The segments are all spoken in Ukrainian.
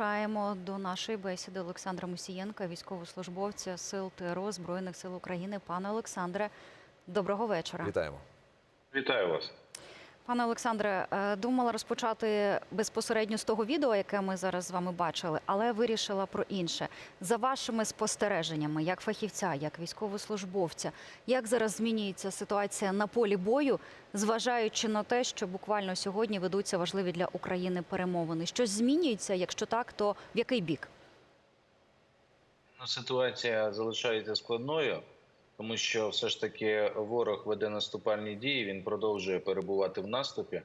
Запрошаємо до нашої бесіди Олександра Мусієнка, військовослужбовця Сил ТРО Збройних сил України. Пане Олександре, доброго вечора. Вітаємо. Вітаю вас. Пане Олександре, е, думала розпочати безпосередньо з того відео, яке ми зараз з вами бачили, але вирішила про інше. За вашими спостереженнями, як фахівця, як військовослужбовця, як зараз змінюється ситуація на полі бою, зважаючи на те, що буквально сьогодні ведуться важливі для України перемовини. Щось змінюється? Якщо так, то в який бік? Ну, ситуація залишається складною, тому що все ж таки ворог веде наступальні дії. Він продовжує перебувати в наступі.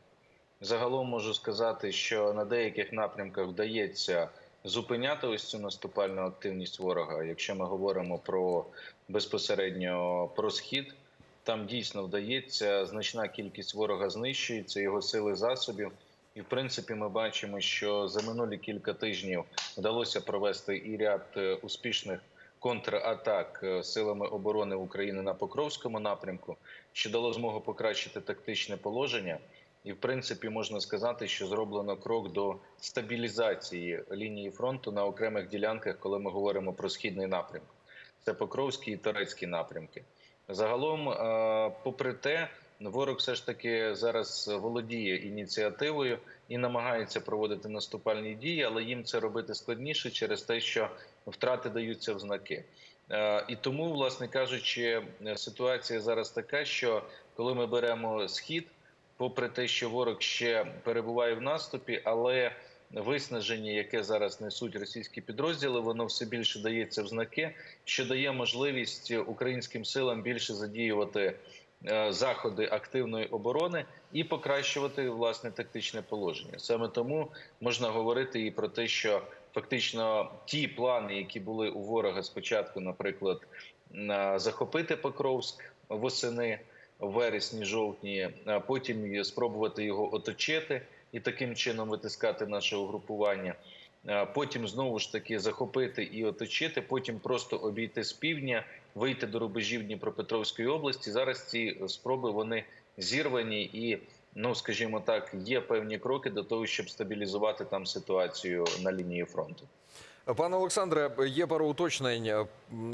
Загалом можу сказати, що на деяких напрямках вдається зупиняти ось цю наступальну активність ворога. Якщо ми говоримо про безпосередньо про схід, там дійсно вдається значна кількість ворога знищується, його сили засобів. І в принципі, ми бачимо, що за минулі кілька тижнів вдалося провести і ряд е, успішних контратак е, силами оборони України на Покровському напрямку, що дало змогу покращити тактичне положення. І, в принципі, можна сказати, що зроблено крок до стабілізації лінії фронту на окремих ділянках, коли ми говоримо про східний напрямок. Це Покровський і Торецький напрямки. Загалом, е, попри те, ворог все ж таки зараз володіє ініціативою і намагається проводити наступальні дії, але їм це робити складніше через те, що втрати даються в знаки. Е, І тому, власне кажучи, ситуація зараз така, що коли ми беремо схід, попри те, що ворог ще перебуває в наступі, але виснаження, яке зараз несуть російські підрозділи, воно все більше дається в знаки, що дає можливість українським силам більше задіювати е, заходи активної оборони і покращувати власне тактичне положення. Саме тому можна говорити і про те, що фактично ті плани, які були у ворога спочатку, наприклад, захопити Покровськ восени. В вересні, жовтні, а потім спробувати його оточити і таким чином витискати наше угрупування. Потім знову ж таки захопити і оточити. Потім просто обійти з півдня, вийти до рубежів Дніпропетровської області. Зараз ці спроби вони зірвані і. Ну, скажімо так, є певні кроки до того, щоб стабілізувати там ситуацію на лінії фронту. Пане Олександре, є пару уточнень.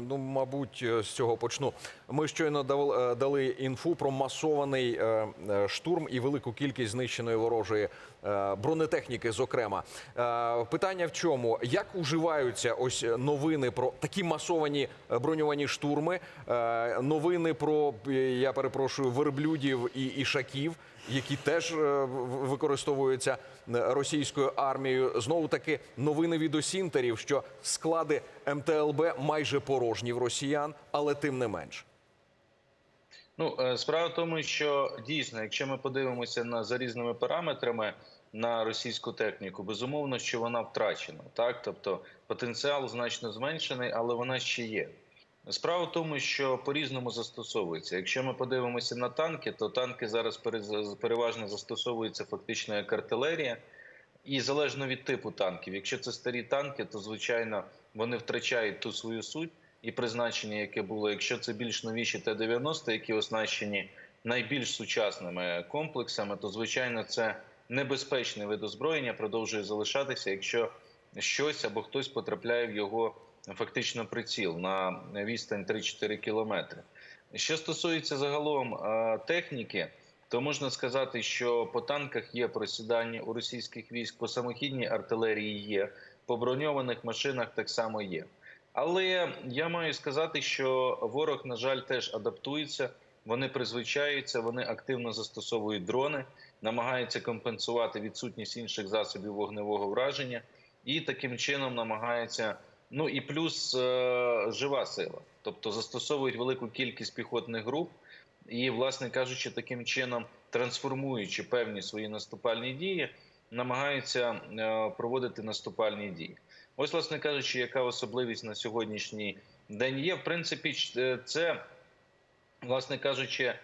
Ну, мабуть, з цього почну. Ми щойно дав- дали інфу про масований е, е, штурм і велику кількість знищеної ворожої е, бронетехніки. Зокрема, Е, питання в чому? Як уживаються ось новини про такі масовані е, броньовані штурми? Е, Новини про е, я перепрошую верблюдів і ішаків, які теж е, використовуються е, російською армією. Знову таки новини від осінтерів, що склади МТЛБ майже порожні в росіян, але тим не менш. Ну, е, справа в тому, що дійсно, якщо ми подивимося на за різними параметрами на російську техніку, безумовно, що вона втрачена, так тобто потенціал значно зменшений, але вона ще є. Справа в тому, що по-різному застосовується. Якщо ми подивимося на танки, то танки зараз переважно застосовуються фактично як артилерія. І залежно від типу танків, якщо це старі танки, то звичайно вони втрачають ту свою суть і призначення, яке було. Якщо це більш новіші Т-90, які оснащені найбільш сучасними комплексами, то звичайно це небезпечний вид озброєння продовжує залишатися, якщо щось або хтось потрапляє в його фактично приціл на відстань 3-4 кілометри. Що стосується загалом е, техніки, то можна сказати, що по танках є просідання у російських військ, по самохідній артилерії є, по броньованих машинах так само є. Але я маю сказати, що ворог, на жаль, теж адаптується. Вони призвичаються, вони активно застосовують дрони, намагаються компенсувати відсутність інших засобів вогневого враження, і таким чином намагаються. Ну і плюс е, жива сила, тобто застосовують велику кількість піхотних груп, і, власне кажучи, таким чином трансформуючи певні свої наступальні дії, намагаються е, проводити наступальні дії. Ось, власне кажучи, яка особливість на сьогоднішній день є. В принципі, е, це, власне кажучи, е,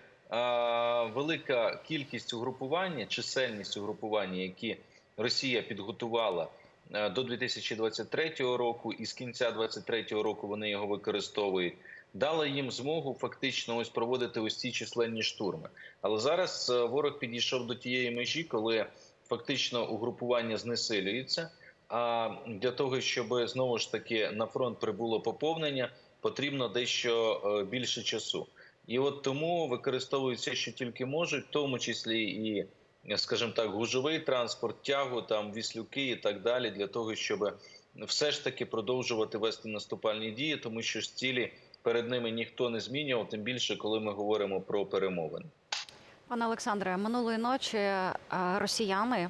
велика кількість угрупування, чисельність угрупування, які Росія підготувала до 2023 року, і з кінця 2023 року вони його використовують. Дала їм змогу фактично ось проводити ось ці численні штурми. Але зараз е, ворог підійшов до тієї межі, коли фактично угрупування знесилюється. А для того, щоб знову ж таки на фронт прибуло поповнення, потрібно дещо е, більше часу. І от тому використовують все, що тільки можуть, в тому числі і, скажімо так, гужовий транспорт, тягу, там віслюки і так далі, для того, щоб все ж таки продовжувати вести наступальні дії, тому що ж цілі перед ними ніхто не змінював, тим більше, коли ми говоримо про перемовини. Пане Олександре, минулої ночі е, росіяни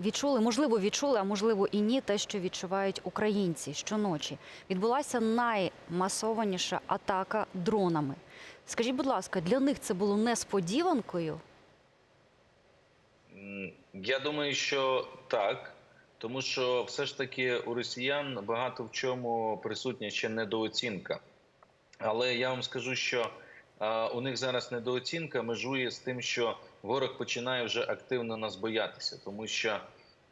відчули, можливо, відчули, а можливо і ні, те, що відчувають українці щоночі. Відбулася наймасованіша атака дронами. Скажіть, будь ласка, для них це було несподіванкою? Я думаю, що так, тому що все ж таки у росіян багато в чому присутня ще недооцінка. Але я вам скажу, що у них зараз недооцінка межує з тим, що ворог починає вже активно нас боятися, тому що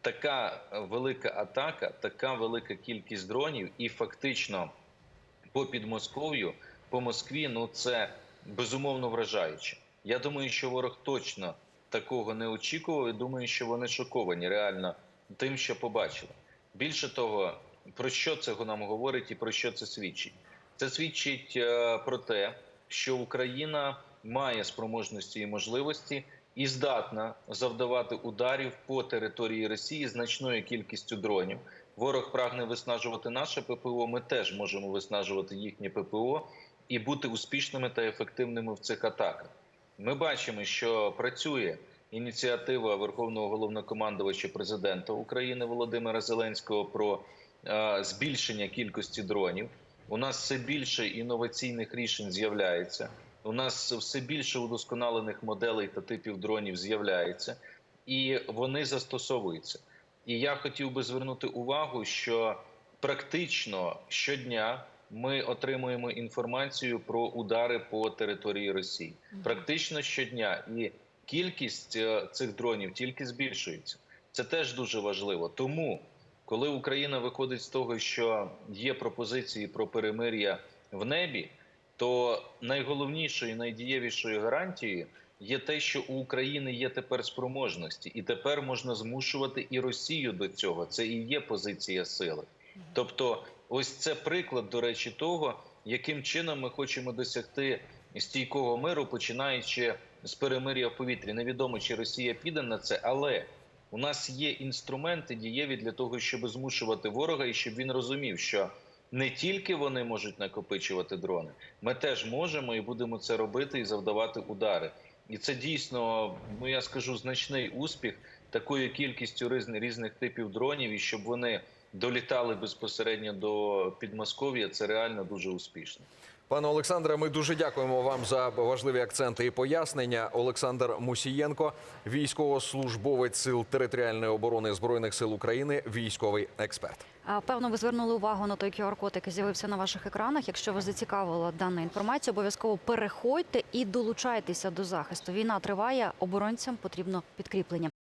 така велика атака, така велика кількість дронів, і фактично по Підмосков'ю, по Москві, ну це безумовно вражаюче. Я думаю, що ворог точно такого не очікував. і Думаю, що вони шоковані реально тим, що побачили. Більше того, про що це нам говорить і про що це свідчить? Це свідчить е, про те, що Україна має спроможності і можливості і здатна завдавати ударів по території Росії значною кількістю дронів. Ворог прагне виснажувати наше ППО. Ми теж можемо виснажувати їхнє ППО і бути успішними та ефективними в цих атаках. Ми бачимо, що працює ініціатива Верховного головнокомандувача президента України Володимира Зеленського про е, збільшення кількості дронів. У нас все більше інноваційних рішень з'являється. У нас все більше удосконалених моделей та типів дронів з'являється, і вони застосовуються. І я хотів би звернути увагу, що практично щодня ми отримуємо інформацію про удари по території Росії. Практично щодня, і кількість е, цих дронів тільки збільшується. Це теж дуже важливо. Тому, коли Україна виходить з того, що є пропозиції про перемир'я в небі, то найголовнішою, найдієвішою гарантією є те, що у України є тепер спроможності, і тепер можна змушувати і Росію до цього. Це і є позиція сили. Тобто, ось це приклад, до речі, того, яким чином ми хочемо досягти стійкого миру, починаючи з перемир'я в повітрі. Невідомо, чи Росія піде на це, але у нас є інструменти дієві для того, щоб змушувати ворога, і щоб він розумів, що не тільки вони можуть накопичувати дрони, ми теж можемо і будемо це робити і завдавати удари. І це дійсно, ну я скажу, значний успіх такою кількістю різних, різних типів дронів, і щоб вони долітали безпосередньо до Підмосков'я, це реально дуже успішно. Пане Олександре, ми дуже дякуємо вам за важливі акценти і пояснення. Олександр Мусієнко, військовослужбовець сил територіальної оборони збройних сил України, військовий експерт. Певно, ви звернули увагу на той QR-код, який з'явився на ваших екранах. Якщо вас зацікавила дана інформація, обов'язково переходьте і долучайтеся до захисту. Війна триває, оборонцям потрібно підкріплення.